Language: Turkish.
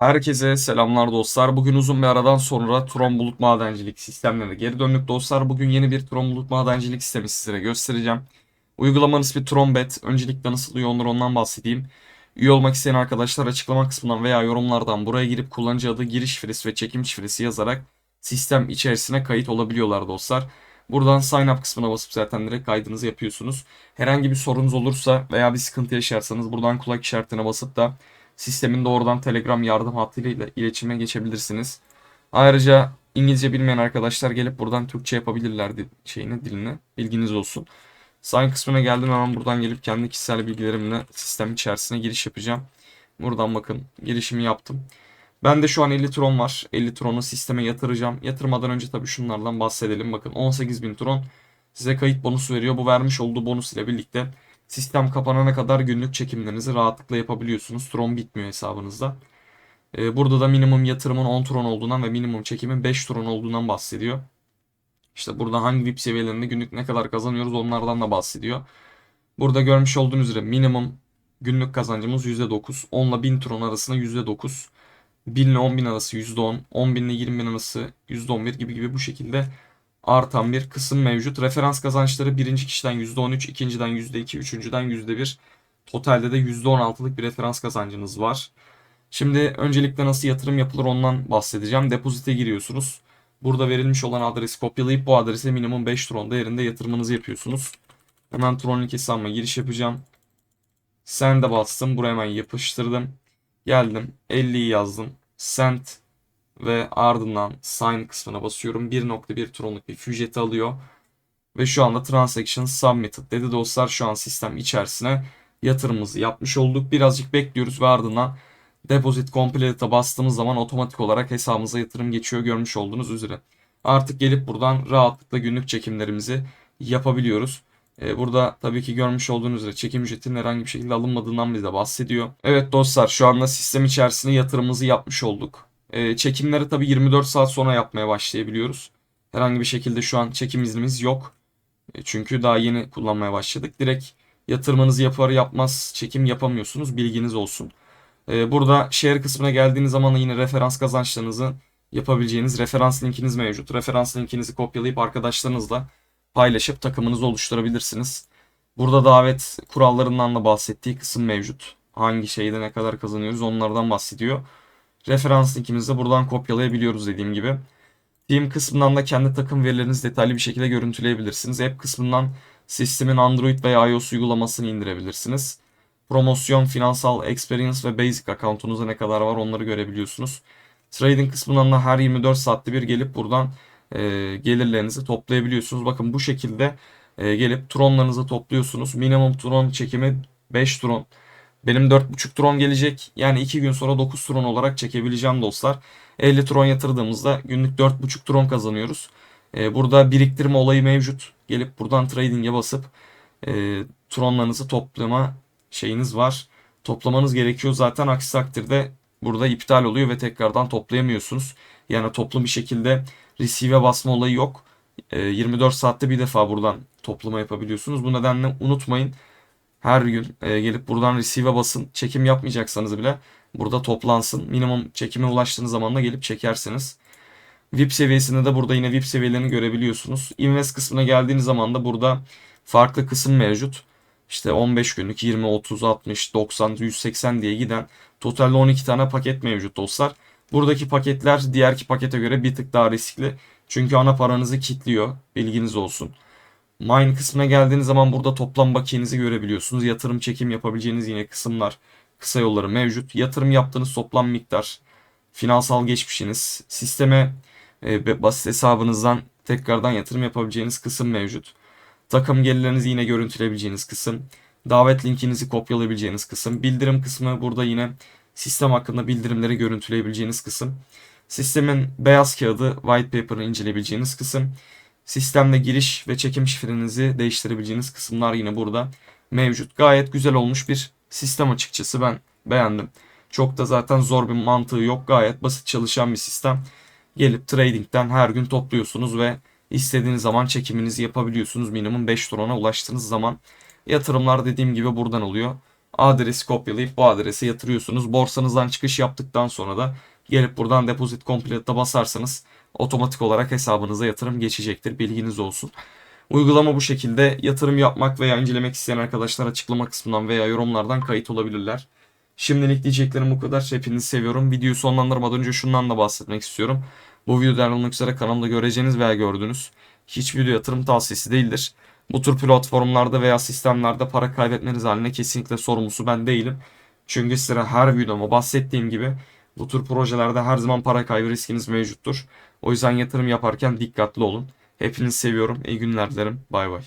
Herkese selamlar dostlar. Bugün uzun bir aradan sonra Tron Bulut Madencilik sistemlerine geri döndük dostlar. Bugün yeni bir Tron Bulut Madencilik sistemi sizlere göstereceğim. Uygulamanın ismi TronBet. Öncelikle nasıl üye olunur ondan bahsedeyim. Üye olmak isteyen arkadaşlar açıklama kısmından veya yorumlardan buraya girip kullanıcı adı, giriş şifresi ve çekim şifresi yazarak sistem içerisine kayıt olabiliyorlar dostlar. Buradan sign up kısmına basıp zaten direkt kaydınızı yapıyorsunuz. Herhangi bir sorunuz olursa veya bir sıkıntı yaşarsanız buradan kulak işaretine basıp da sistemin doğrudan Telegram yardım hattıyla iletişime geçebilirsiniz. Ayrıca İngilizce bilmeyen arkadaşlar gelip buradan Türkçe yapabilirler şeyini, dilini. Bilginiz olsun. Sign kısmına geldim hemen buradan gelip kendi kişisel bilgilerimle sistem içerisine giriş yapacağım. Buradan bakın girişimi yaptım. Ben de şu an 50 Tron var. 50 Tron'u sisteme yatıracağım. Yatırmadan önce tabii şunlardan bahsedelim. Bakın 18.000 Tron size kayıt bonusu veriyor. Bu vermiş olduğu bonus ile birlikte Sistem kapanana kadar günlük çekimlerinizi rahatlıkla yapabiliyorsunuz. Tron bitmiyor hesabınızda. Ee, burada da minimum yatırımın 10 tron olduğundan ve minimum çekimin 5 tron olduğundan bahsediyor. İşte burada hangi VIP seviyelerinde günlük ne kadar kazanıyoruz onlardan da bahsediyor. Burada görmüş olduğunuz üzere minimum günlük kazancımız %9. 10 ile 1000 tron arasında %9. 1000 ile 10.000 arası %10. 10.000 ile 20.000 arası %11 gibi gibi bu şekilde artan bir kısım mevcut. Referans kazançları birinci kişiden %13, ikinciden %2, üçüncüden %1. Totalde de %16'lık bir referans kazancınız var. Şimdi öncelikle nasıl yatırım yapılır ondan bahsedeceğim. Depozite giriyorsunuz. Burada verilmiş olan adresi kopyalayıp bu adrese minimum 5 Tron değerinde yatırımınızı yapıyorsunuz. Hemen Tron link hesabıma giriş yapacağım. Send'e bastım. Buraya hemen yapıştırdım. Geldim. 50'yi yazdım. Send ve ardından sign kısmına basıyorum. 1.1 tronluk bir füjeti alıyor. Ve şu anda transaction submitted dedi dostlar. Şu an sistem içerisine yatırımımızı yapmış olduk. Birazcık bekliyoruz ve ardından deposit complete'a bastığımız zaman otomatik olarak hesabımıza yatırım geçiyor görmüş olduğunuz üzere. Artık gelip buradan rahatlıkla günlük çekimlerimizi yapabiliyoruz. Ee, Burada tabii ki görmüş olduğunuz üzere çekim ücretinin herhangi bir şekilde alınmadığından bize bahsediyor. Evet dostlar şu anda sistem içerisinde yatırımımızı yapmış olduk. Ee, çekimleri tabii 24 saat sonra yapmaya başlayabiliyoruz. Herhangi bir şekilde şu an çekim iznimiz yok. E, Çünkü daha yeni kullanmaya başladık. Direkt yatırmanızı yapar yapmaz çekim yapamıyorsunuz. Bilginiz olsun. Ee, Burada share kısmına geldiğiniz zaman yine referans kazançlarınızı yapabileceğiniz referans linkiniz mevcut. Referans linkinizi kopyalayıp arkadaşlarınızla paylaşıp takımınızı oluşturabilirsiniz. Burada davet kurallarından da bahsettiği kısım mevcut. Hangi şeyde ne kadar kazanıyoruz onlardan bahsediyor. Referans linkimizi de buradan kopyalayabiliyoruz dediğim gibi. Team kısmından da kendi takım verilerinizi detaylı bir şekilde görüntüleyebilirsiniz. App kısmından sistemin Android veya iOS uygulamasını indirebilirsiniz. Promosyon, finansal experience ve basic account'unuzda ne kadar var onları görebiliyorsunuz. Trading kısmından da her 24 saatte bir gelip buradan e, gelirlerinizi toplayabiliyorsunuz. Bakın bu şekilde e, gelip tronlarınızı topluyorsunuz. Minimum tron çekimi 5 tron. Benim 4.5 tron gelecek. Yani 2 gün sonra 9 tron olarak çekebileceğim dostlar. 50 tron yatırdığımızda günlük 4.5 tron kazanıyoruz. E, burada biriktirme olayı mevcut. Gelip buradan trading'e basıp e, tronlarınızı toplama şeyiniz var. Toplamanız gerekiyor zaten aksi takdirde burada iptal oluyor ve tekrardan toplayamıyorsunuz. Yani toplu bir şekilde receive'e basma olayı yok. E, 24 saatte bir defa buradan toplama yapabiliyorsunuz. Bu nedenle unutmayın. Her gün e, gelip buradan receive'e basın. Çekim yapmayacaksanız bile burada toplansın. Minimum çekime ulaştığınız zaman da gelip çekersiniz. VIP seviyesinde de burada yine VIP seviyelerini görebiliyorsunuz. Invest kısmına geldiğiniz zaman da burada farklı kısım mevcut. İşte 15 günlük 20, 30, 60, 90, 180 diye giden totalde 12 tane paket mevcut dostlar. Buradaki paketler diğerki pakete göre bir tık daha riskli. Çünkü ana paranızı kilitliyor. Bilginiz olsun. Mine kısmına geldiğiniz zaman burada toplam bakiyenizi görebiliyorsunuz. Yatırım çekim yapabileceğiniz yine kısımlar, kısa yolları mevcut. Yatırım yaptığınız toplam miktar, finansal geçmişiniz, sisteme e, basit hesabınızdan tekrardan yatırım yapabileceğiniz kısım mevcut. Takım gelirlerinizi yine görüntüleyebileceğiniz kısım. Davet linkinizi kopyalayabileceğiniz kısım. Bildirim kısmı burada yine sistem hakkında bildirimleri görüntüleyebileceğiniz kısım. Sistemin beyaz kağıdı white paper'ı inceleyebileceğiniz kısım. Sistemde giriş ve çekim şifrenizi değiştirebileceğiniz kısımlar yine burada mevcut. Gayet güzel olmuş bir sistem açıkçası ben beğendim. Çok da zaten zor bir mantığı yok. Gayet basit çalışan bir sistem. Gelip trading'den her gün topluyorsunuz ve istediğiniz zaman çekiminizi yapabiliyorsunuz. Minimum 5 tron'a ulaştığınız zaman yatırımlar dediğim gibi buradan oluyor. adresi kopyalayıp bu adrese yatırıyorsunuz. Borsanızdan çıkış yaptıktan sonra da gelip buradan deposit complete'a basarsanız otomatik olarak hesabınıza yatırım geçecektir. Bilginiz olsun. Uygulama bu şekilde yatırım yapmak veya incelemek isteyen arkadaşlar açıklama kısmından veya yorumlardan kayıt olabilirler. Şimdilik diyeceklerim bu kadar. Hepinizi seviyorum. Videoyu sonlandırmadan önce şundan da bahsetmek istiyorum. Bu videoda ayrılmak üzere kanalımda göreceğiniz veya gördüğünüz hiçbir video yatırım tavsiyesi değildir. Bu tür platformlarda veya sistemlerde para kaybetmeniz haline kesinlikle sorumlusu ben değilim. Çünkü sıra her videoma bahsettiğim gibi bu tür projelerde her zaman para kaybı riskiniz mevcuttur. O yüzden yatırım yaparken dikkatli olun. Hepinizi seviyorum. İyi günler dilerim. Bay bay.